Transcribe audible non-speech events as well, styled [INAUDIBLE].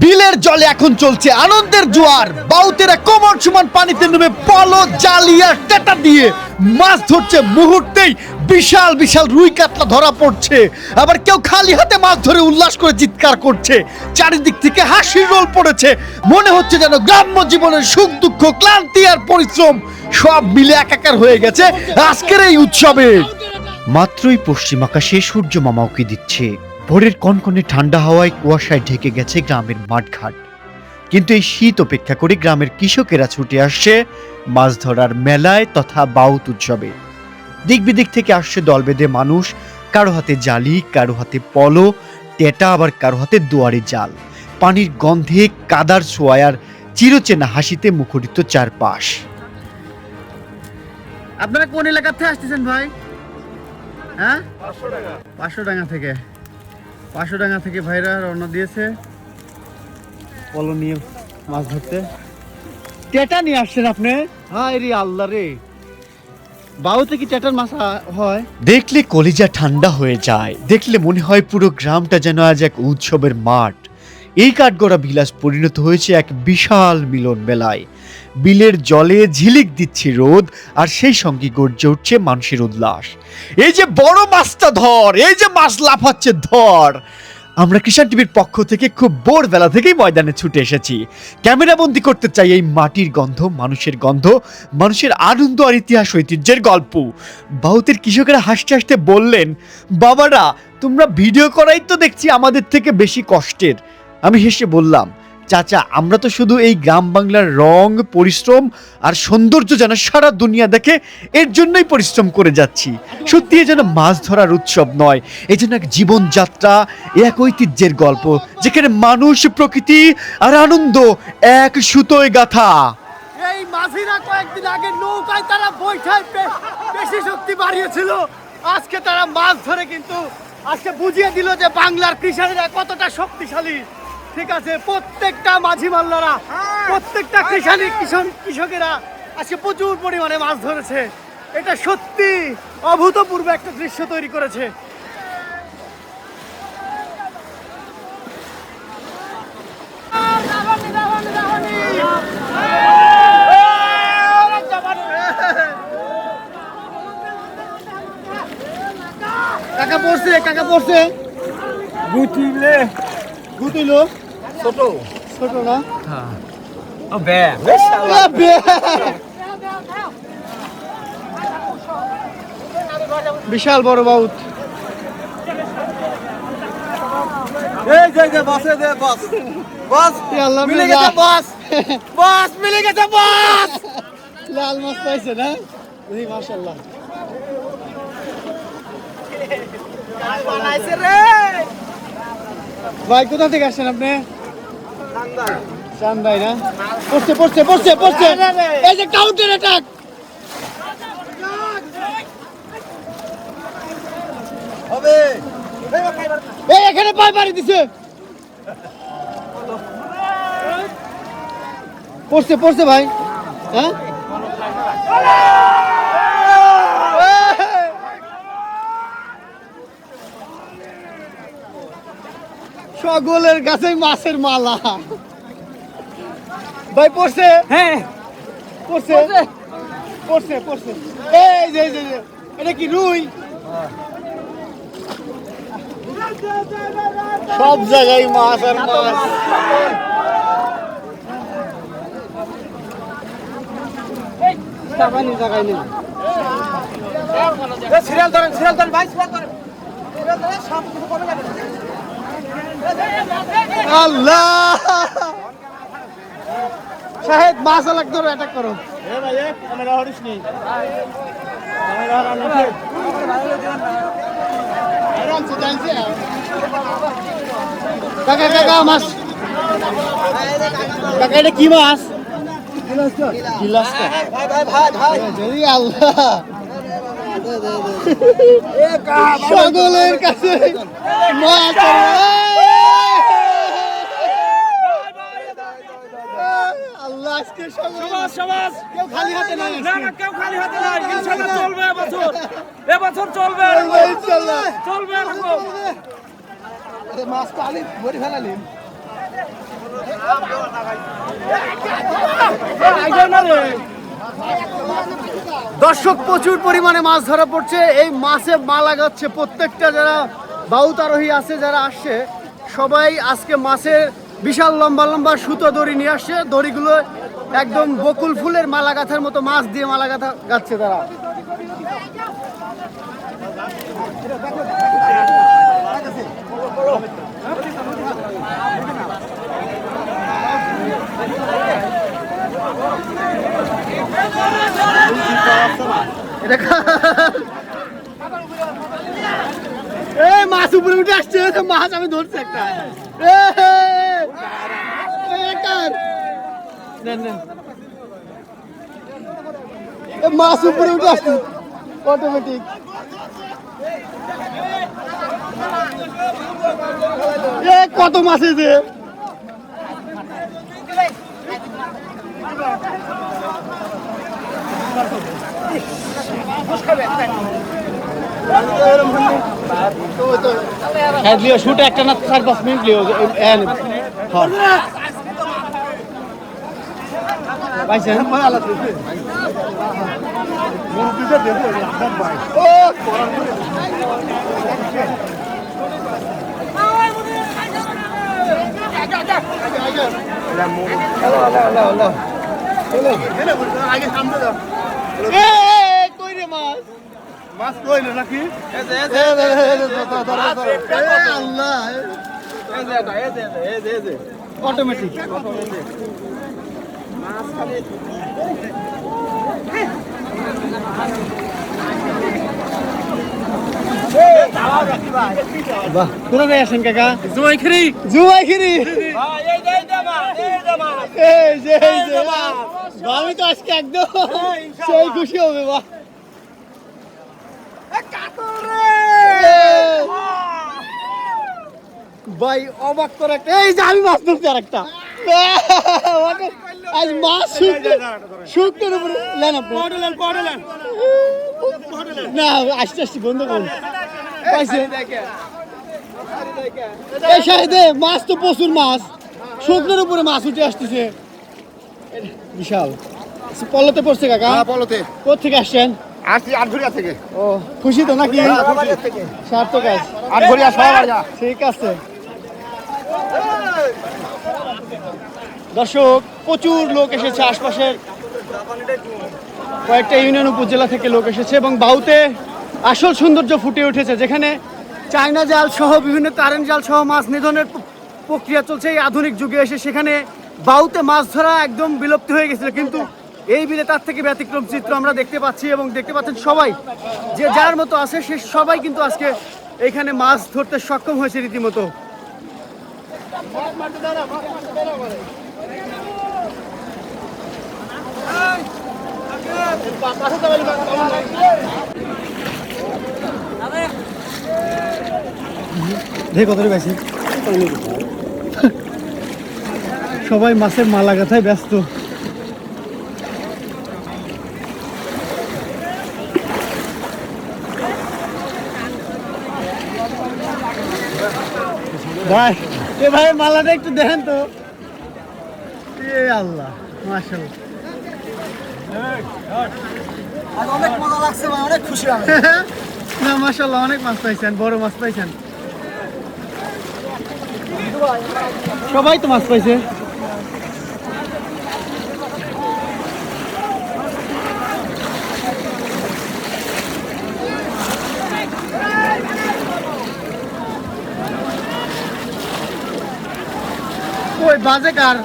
বিলের জলে এখন চলছে আনন্দের জোয়ার। বাউতেরা কোমর সমান পানিতে নেমে পলো জালিয়া টেটা দিয়ে মাছ ধরছে। মুহূর্তেই বিশাল বিশাল রুই কাতলা ধরা পড়ছে। আবার কেউ খালি হাতে মাছ ধরে উল্লাস করে চিৎকার করছে। চারিদিক থেকে হাসির রোল পড়েছে। মনে হচ্ছে যেন গ্রাম্য জীবনের সুখ, দুঃখ, ক্লান্তি আর পরিশ্রম সব মিলে একাকার হয়ে গেছে আজকের এই উৎসবে। মাত্রই পশ্চিম আকাশে সূর্য মামা উকি দিচ্ছে? ভোরের কনকনে ঠান্ডা হাওয়ায় কুয়াশায় ঢেকে গেছে গ্রামের মাঠঘাট। কিন্তু এই শীত উপেক্ষা করে গ্রামের কৃষকেরা ছুটে আসছে মাছ ধরার মেলায় তথা বাউত উৎসবে। দিক বিদিক থেকে আসছে দল বেঁধে মানুষ কারও হাতে জালি কারও হাতে পলো টেটা আবার কারও হাতে দুয়ারে জাল। পানির গন্ধে কাদার ছোঁয়ায় আর চিরচেনা হাসিতে মুখরিত চারপাশ। আপনারা কোন এলাকা থেকে আসতেছেন ভাই? হ্যাঁ? পাঁচশো ডাঙ্গা থেকে। পাঁচশো টাকা থেকে ভাইরা রওনা দিয়েছে। পলো নিয়ে মাছ ধরতে। টেটা নিয়ে আসছেন আপনি? হায় রে আল্লাহ রে। বাউতে কি টেটার মাছ আ- হয়? দেখলে কলিজা ঠান্ডা হয়ে যায়। দেখলে মনে হয় পুরো গ্রামটা যেন আজ এক উৎসবের মাঠ। এই কাঠগড়া বিলাস পরিণত হয়েছে এক বিশাল মিলন মেলায়। বিলের জলে ঝিলিক দিচ্ছে রোদ, আর সেই সঙ্গে গর্জে উঠছে মানুষের উল্লাস। এই যে বড় মাছটা ধর, এই যে মাছ লাফাচ্ছে ধর। আমরা কিষাণ টিভির পক্ষ থেকে খুব ভোরবেলা থেকেই ময়দানে ছুটে এসেছি। ক্যামেরাবন্দি করতে চাই এই মাটির গন্ধ, মানুষের গন্ধ, মানুষের আনন্দ আর ইতিহাস ঐতিহ্যের গল্প। বাউতের কৃষকেরা হাসতে হাসতে বললেন, বাবারা, তোমরা ভিডিও করাই তো দেখছি আমাদের থেকে বেশি কষ্টের। আমি হেসে বললাম, চাচা, আমরা তো শুধু এই গ্রাম বাংলার রং, পরিশ্রম আর সৌন্দর্য যেন সারা দুনিয়া দেখে, এর জন্যই পরিশ্রম করে যাচ্ছি। সত্যি এ যেন মাছ ধরার উৎসব নয়, এ যেন এক জীবনযাত্রা এক ঐতিহ্যের গল্প, যেখানে মানুষ, প্রকৃতি আর আনন্দ এক সুতোয় গাথা। এই মাঝিরা কয়েকদিন আগে নৌকায় তারা বৈঠায় বেশি শক্তি বাড়িয়েছিল। আজকে তারা মাছ ধরে কিন্তু, আজকে বুঝিয়ে দিল যে বাংলার কৃষকেরা কতটা শক্তিশালী। ঠিক আছে প্রত্যেকটা মাঝি মাল্লারা প্রত্যেকটা কৃষানি কৃষক কৃষকেরা আজকে প্রচুর পরিমাণে মাছ ধরেছে। এটা সত্যি অভূতপূর্ব একটা দৃশ্য তৈরি করেছে। কাকা পড়ছে কাকা পড়ছে। গুটিলে। গুতিলো ছোট। ছোট না? ও বে এ বে। বিশাল বড় বাউত। এই যে যে বসে দে বস বস এ আল্লাহ মিলে গেছে যা। বস বস মিলে গেছে বস লাল মাছ পাইছে না? জি মাশাআল্লাহ। ভাই কোথা থেকে আসছেন আপনি? চান্দাই না? পড়ছে পড়ছে পড়ছে পড়ছে। এই যে কাউন্টার অ্যাটাক হবে। এই এখানে পাই বাড়ি দিছে। পড়ছে পড়ছে ভাই। হ্যাঁ? সকলের কাছে মাছের মালা। ভাই পড়ছে? হ্যাঁ। পড়ছে? পড়ছে। পড়ছে এই যে যে, এটা কি রুই? সব জায়গায় মাছ আর মাছ। সিরিয়াল ধরেন সিরিয়াল ধরেন ভাই সিরিয়াল ধরেন। সিরিয়াল ধরেন সব কিছু যাবে। আল্লাহ। শাহেদ মাছ আলাক ধরো অ্যাটাক করো। কাকা কাকা মাছ। কাকা এটা কি মাছ? গিলাসটা ভাই ভাই ভাই ভাই যদি আল্লাহ সকলের কাছে মাছ আজকে সকল সমাজ কেউ খালি হাতে নাই না না কেউ খালি হাতে নাই। ইনশাআল্লাহ চলবে এবছর। এবছর চলবে ইনশাআল্লাহ। চলবে এরকম। মাছ তো আলি ভরি ফেলালি। দর্শক প্রচুর পরিমাণে মাছ ধরা পড়ছে। এই মাছে মা লাগাচ্ছে প্রত্যেকটা যারা বাউত আরোহী আছে যারা আসছে সবাই আজকে মাছের বিশাল লম্বা লম্বা সুতো দড়ি নিয়ে আসছে। দড়িগুলো একদম বকুল ফুলের মালা গাঁথার মতো মাছ দিয়ে মালা গাঁথা গাচ্ছে তারা এই মাছ উপরে উঠে আসছে মাছ আমি ধরছি একটা? নেন, নেন। মাছ উপরে উঠে আসছে অটোমেটিক এ কত মাছ যে হ্যাঁ শুট একটা না চার পাঁচ মিনিট লিও হ্যাঁ পাইছেন মাছ কইলো নাকি অটোমেটিক বাহ। কোথা থেকে আসেন কাকা? জুমাই খেরি জুমাই খিরি এই যে এই যে আমি তো আজকে একদম সেই খুশি হবে বাহ। ভাই অবাক করে একটা এই যে আমি মাছ ধরছি আর একটা আজ মাছ শুকনো শুকনোর উপরে নেন আপনি। পড়লেন পড়লেন না আস্তে আস্তে বন্ধ করুন। পাইছে? এই শাহিদে মাছ তো প্রচুর মাছ। শুকনোর উপরে মাছ উঠে আসতেছে। বিশাল। পলতে পড়ছে কাকা? বলতে কোথেকে আসছেন? থেকে। ও খুশি তো নাকি? সার্থক কাজ আটঘরিয়া সব ঠিক আছে। দর্শক, প্রচুর লোক এসেছে আশপাশের কয়েকটা ইউনিয়ন উপজেলা থেকে লোক এসেছে এবং বাউতে আসল সৌন্দর্য ফুটে উঠেছে, যেখানে চায়না জাল সহ বিভিন্ন কারেন্ট জাল সহ মাছ নিধনের প্রক্রিয়া চলছে। এই আধুনিক যুগে এসে সেখানে বাউতে মাছ ধরা একদম বিলুপ্ত হয়ে গেছিল, কিন্তু এই বিলে তার থেকে ব্যতিক্রম চিত্র আমরা দেখতে পাচ্ছি এবং দেখতে পাচ্ছেন সবাই। যে যার মতো আছে, সে সবাই কিন্তু আজকে এখানে মাছ ধরতে সক্ষম হয়েছে রীতিমতো। সবাই মাছের মালা গাথায় ব্যস্ত। ভাই, এ ভাই মালাটা একটু দেখেন তো। এ আল্লাহ, মাশাআল্লাহ। [LAUGHS] অনেক মাছ পাইছেন বড় মাছ পাইছেন। সবাই তো মাছ পাইছে। ওই বাজে কার?